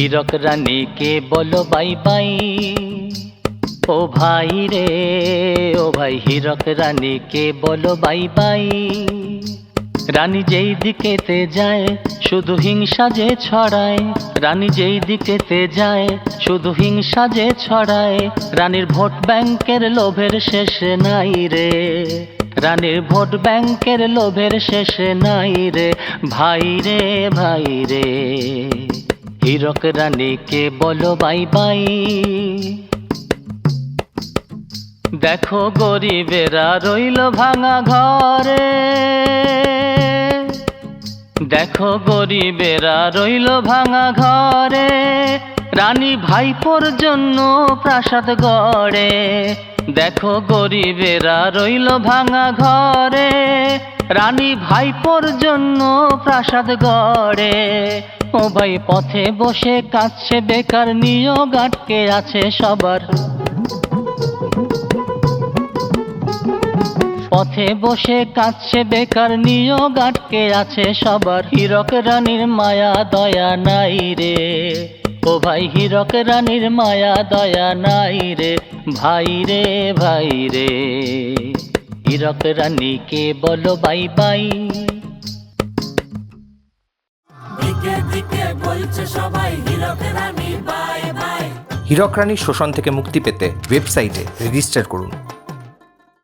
হীরক রানীকে বলো bye bye? ও ভাই রে, ও ভাই হীরক রানীকে বলো বাই বাই? রানী যেই দিকেতে যায়, শুধু হিংসা যে ছড়ায়। রানী যেই দিকেতে যায়, শুধু হিংসা যে ছড়ায়। রানীর ভোট ব্যাংকের লোভের শেষে নাই রে। রানীর ভোট ব্যাংকের লোভের শেষে নাই রে। ভাই রে ভাই রে। হীরক রানীকে বলো বাই বাই? দেখো গরিবেরা রইল ভাঙা ঘরে। দেখো গরিবেরা রইল ভাঙা ঘরে। রানী ভাইপোর জন্য প্রাসাদ গড়ে। দেখো গরিবেরা রইল ভাঙা ঘরে। রানী ভাইপোর জন্য প্রাসাদ গড়ে। ও ভাই পথে বসে কাঁদছে বেকার নিয়োগ আটকে আছে সবার। পথে বসে কাঁদছে বেকার নিয়োগ আটকে আছে সবার। হীরক রানীর মায়া, দয়া নাই রে। ও ভাই, হীরক রানীর মায়া, দয়া নাই রে। ভাই রে ভাই রে। হীরক রানীকে বলো বাই বাই। দিকে দিকে বলছে সবাই হীরক রানী বাই বাই। হীরক রানীর শোষণ থেকে মুক্তি পেতে ওয়েবসাইটে রেজিস্টার করুন।